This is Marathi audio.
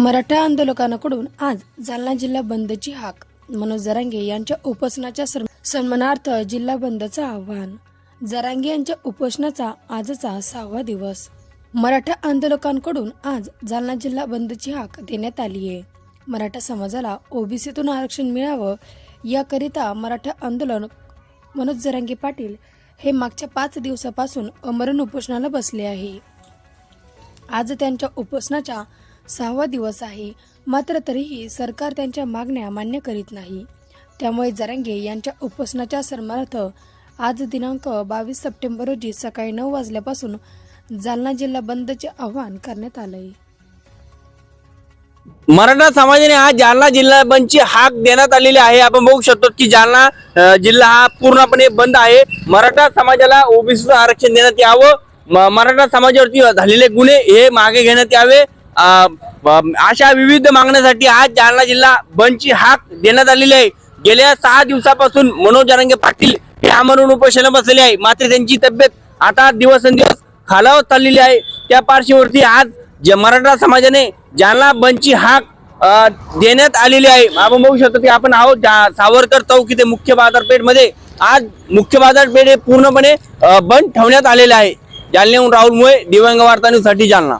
मराठा आंदोलकांकडून आज जालना जिल्हा बंदची हाक. मनोज जरांगे यांच्या उपोषणाच्या सन्मानार्थ जिल्हा बंदचं आव्हान. जरांगे यांच्या उपोषणाचा आजचा सहावा दिवस. मराठा आंदोलकांकडून आज जालना जिल्हा बंदची हाक देण्यात आली आहे. मराठा समाजाला ओबीसीतून आरक्षण मिळावं याकरिता मराठा आंदोलन मनोज जरांगे पाटील हे मागच्या पाच दिवसापासून अमरण उपोषणाला बसले आहे. आज त्यांच्या उपोषणाच्या सहावा दिवस आहे. मात्र तरीही सरकार त्यांच्या मागण्या मान्य करीत नाही. त्यामुळे जरांगे यांच्या उपोषणाच्या सन्मानार्थ आज दिनांक बावीस सप्टेंबर रोजी सकाळी नऊ वाजल्यापासून जालना जिल्हा बंदचे आवाहन करण्यात आलंय. मराठा समाजाने हा जालना जिल्हा बंदची हाक देण्यात आलेली आहे. आपण बघू शकतो की जालना जिल्हा हा पूर्णपणे बंद आहे. मराठा समाजाला ओबीसीचं आरक्षण देण्यात यावं. म- मराठा समाजावरती झालेले गुन्हे हे मागे घेण्यात यावे. अशा विविध मागण्यासाठी आज जालना जिल्हा बंदची हाक देण्यात आलेली आहे. गेल्या सहा दिवसापासून मनोज जरांगे पाटील हे आमरण उपोषणाला बसलेले आहे. मात्र त्यांची तब्येत आता दिवसेंदिवस खालावत चाललेली आहे. त्या पार्श्ववरती आज मराठा समाजाने जालना बंदची हाक देण्यात आलेली आहे. आपण बघू शकतो की आपण आहोत सावरकर चौक इथे मुख्य बाजारपेठमध्ये आज मुख्य बाजारपेठ हे पूर्णपणे बंद ठेवण्यात आलेले आहे. जालन्याहून राहुल मुळे दिव्यांग वार्ता साठी जालना.